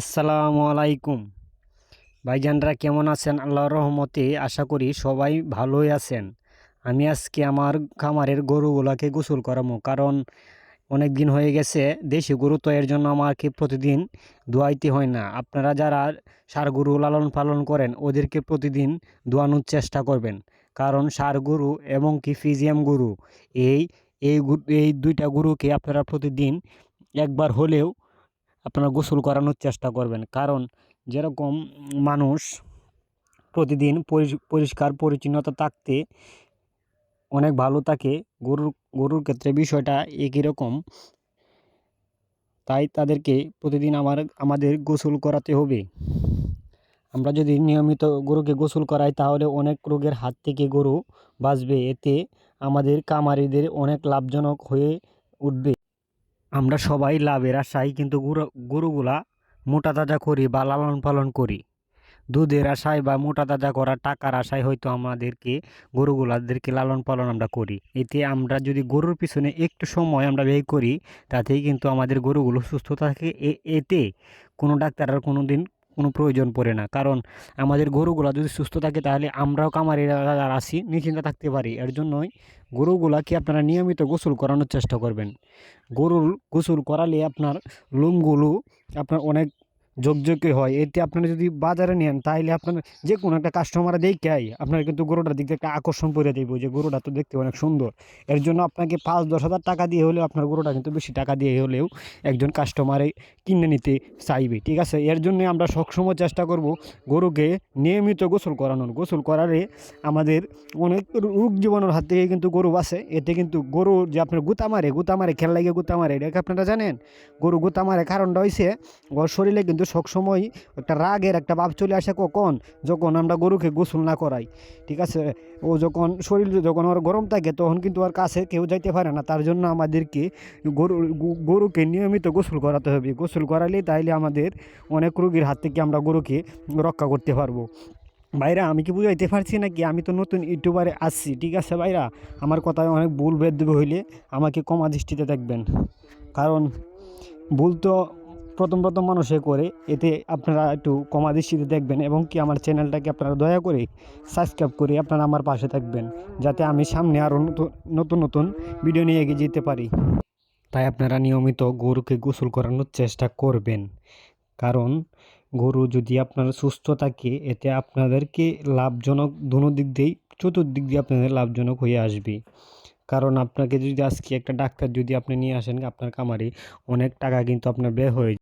আসসালামু আলাইকুম। ভাইজানরা কেমন আছেন? আল্লাহর রহমতে আশা করি সবাই ভালোই আছেন। আমি আজকে আমার খামারের গরুগুলাকে গোসল করাবো, কারণ অনেক দিন হয়ে গেছে দেশি গরু তো এর জন্য আমাকে প্রতিদিন ধোয়াইতে হয় না। আপনারা যারা সার গরু লালন পালন করেন, ওদেরকে প্রতিদিন ধোয়ানোর চেষ্টা করবেন, কারণ সার গরু এবং কি ফিজিয়াম গরু, এই এই এই দুইটা গরুকে আপনারা প্রতিদিন একবার হলেও আপনারা গোসল করানোর চেষ্টা করবেন। কারণ যেরকম মানুষ প্রতিদিন পরিষ- পরিষ্কার, পরিচ্ছন্নতা থাকতে অনেক ভালো থাকে, গরুর গরুর ক্ষেত্রে বিষয়টা একই রকম। তাই তাদেরকে প্রতিদিন আমার, আমাদের গোসল করাতে হবে। আমরা যদি নিয়মিত গরুকে গোসল করাই, তাহলে অনেক রোগের হাত থেকে গরু বাঁচবে। এতে আমাদের কামারিদের অনেক লাভজনক হয়ে উঠবে। আমরা সবাই লাভের আশায় কিন্তু গরু, গরুগুলা মোটা তাজা করি বা লালন পালন করি। দুধের আশায় বা মোটা তাজা করা টাকার আশায় হয়তো আমাদেরকে, গরুগুলাদেরকে লালন পালন আমরা করি। এতে আমরা যদি গরুর পিছনে একটু সময় আমরা ব্যয় করি, তাতেই কিন্তু আমাদের গরুগুলো সুস্থ থাকে। এতে কোনো ডাক্তার আর কোনো দিন কোনো প্রয়োজন পড়ে না। কারণ আমাদের গরুগুলা যদি সুস্থ থাকে তাহলে আমরাও কামারি যারা আসি, নিশ্চিন্তে থাকতে পারি। এর জন্যই গরুগুলাকে আপনারা নিয়মিত গোসল করানোর চেষ্টা করবেন। গরুর গোসল করালে আপনার লোমগুলো আপনার অনেক ঝকঝকে হয়। এতে আপনারা যদি বাজারে নেন তাহলে আপনার যে কোনো একটা কাস্টমার দেখেই আপনার কিন্তু গরুটার দিক থেকে আকর্ষণ করে দেবো যে গরুটা তো দেখতে অনেক সুন্দর। এর জন্য আপনাকে পাঁচ দশ হাজার টাকা দিয়ে হলেও আপনার গরুটা কিন্তু বেশি টাকা দিয়ে হলেও একজন কাস্টমারে কিনে নিতে চাইবে, ঠিক আছে? এর জন্য আমরা সবসময় চেষ্টা করব গরুকে নিয়মিত গোসল করানোর। গোসল করারে আমাদের অনেক রোগ জীবাণুর হাত থেকে কিন্তু গরু বাঁচে। এতে কিন্তু গরু যে আপনার গুতা মারে গুতা মারে, খেল লাগে গুতা মারে, এটা কি আপনারা জানেন? গরু গুতা মারে কারণটা হয়েছে ওর শরীরে কিন্তু সবসময় একটা রাগের একটা ভাব চলে আসে কখন? যখন আমরা গরুকে গোসল না করাই, ঠিক আছে? ও যখন শরীর যখন ওর গরম থাকে, তখন কিন্তু ওর কাছে কেউ যাইতে পারে না। তার জন্য আমাদেরকে গরু, গরুকে নিয়মিত গোসল করাতে হবে। গোসল করালে তাইলে আমাদের অনেক রোগীর হাত থেকে আমরা গরুকে রক্ষা করতে পারব। ভাইরা, আমি কি বুঝাইতে পারছি নাকি? আমি তো নতুন ইউটিউবারে আসছি, ঠিক আছে ভাইরা? আমার কথায় অনেক ভুল বেদ হইলে আমাকে কমা দৃষ্টিতে দেখবেন। কারণ ভুল তো প্রথম প্রথম মানুষে করে, এতে আপনারা একটু কমা দৃষ্টিতে দেখবেন এবং কি আমার চ্যানেলটাকে আপনারা দয়া করে সাবস্ক্রাইব করে আপনারা আমার পাশে থাকবেন, যাতে আমি সামনে আরও নতুন নতুন ভিডিও নিয়ে এগিয়ে যেতে পারি। তাই আপনারা নিয়মিত গরুকে গোসল করানোর চেষ্টা করবেন। কারণ গরু যদি আপনার সুস্থ থাকে, এতে আপনাদেরকে লাভজনক দুনো দিক দিয়েই, চতুর্দিক দিয়ে আপনাদের লাভজনক হয়ে আসবে। কারণ আপনাকে যদি আজকে একটা ডাক্তার যদি আপনি নিয়ে আসেন, আপনার কামারে অনেক টাকা কিন্তু আপনার ব্যয় হয়ে